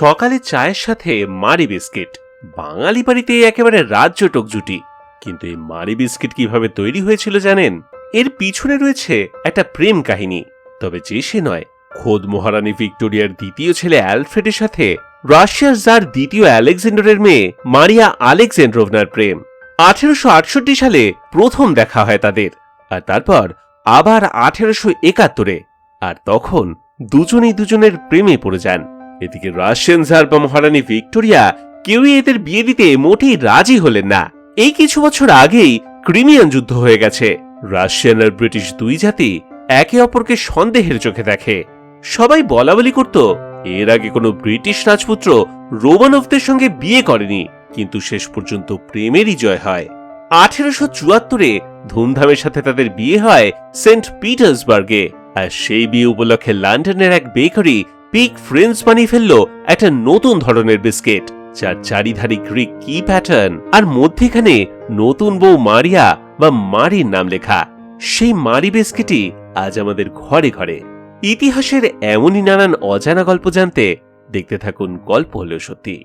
সকালে চায়ের সাথে মারি বিস্কিট। বাঙালি বাড়িতে একেবারে রাজ্য টক জুটি কিন্তু এই মারি বিস্কিট কীভাবে তৈরি হয়েছিল জানেন? এর পিছনে রয়েছে একটা প্রেম কাহিনী। তবে যে সে নয়, খোদ মহারানী ভিক্টোরিয়ার দ্বিতীয় ছেলে অ্যালফ্রেডের সাথে রাশিয়ার যার দ্বিতীয় আলেকজান্ডারের মেয়ে মারিয়া আলেকজান্ড্রোভনার প্রেম। আঠেরোশো আটষট্টি সালে প্রথম দেখা হয় তাদের, আর তারপর আবার আঠেরোশো একাত্তরে। আর তখন দুজনেই দুজনের প্রেমে পড়ে যান। এদিকে রাশিয়ান জার বা মহারানী ভিক্টোরিয়া কেউই এদের বিয়ে দিতে মোটেই রাজি হলেন না। এই কিছু বছর আগেই ক্রিমিয়ান যুদ্ধ হয়ে গেছে। রাশিয়ান আর ব্রিটিশ দুই জাতি একে অপরকে সন্দেহের চোখে দেখে। সবাই বলা বলি করত, এর আগে কোনো ব্রিটিশ রাজপুত্র রোমানভদের সঙ্গে বিয়ে করেনি, কিন্তু শেষ পর্যন্ত প্রেমেরই জয় হয়। আঠেরোশো চুয়াত্তরে ধুমধামের সাথে তাদের বিয়ে হয় সেন্ট পিটার্সবার্গে, আর সেই বিয়ে উপলক্ষে লন্ডনের এক বেকারি পিক ফ্রেন্স বানিয়ে ফেলল একটা নতুন ধরনের বিস্কিট, যার চারিধারে গ্রিক কি প্যাটার্ন আর মধ্যেখানে নতুন বউ মারিয়া বা মারির নাম লেখা। সেই মারি বিস্কিটই আজ আমাদের ঘরে ঘরে। ইতিহাসের এমনই নানান অজানা গল্প জানতে দেখতে থাকুন গল্প হলেও সত্যি।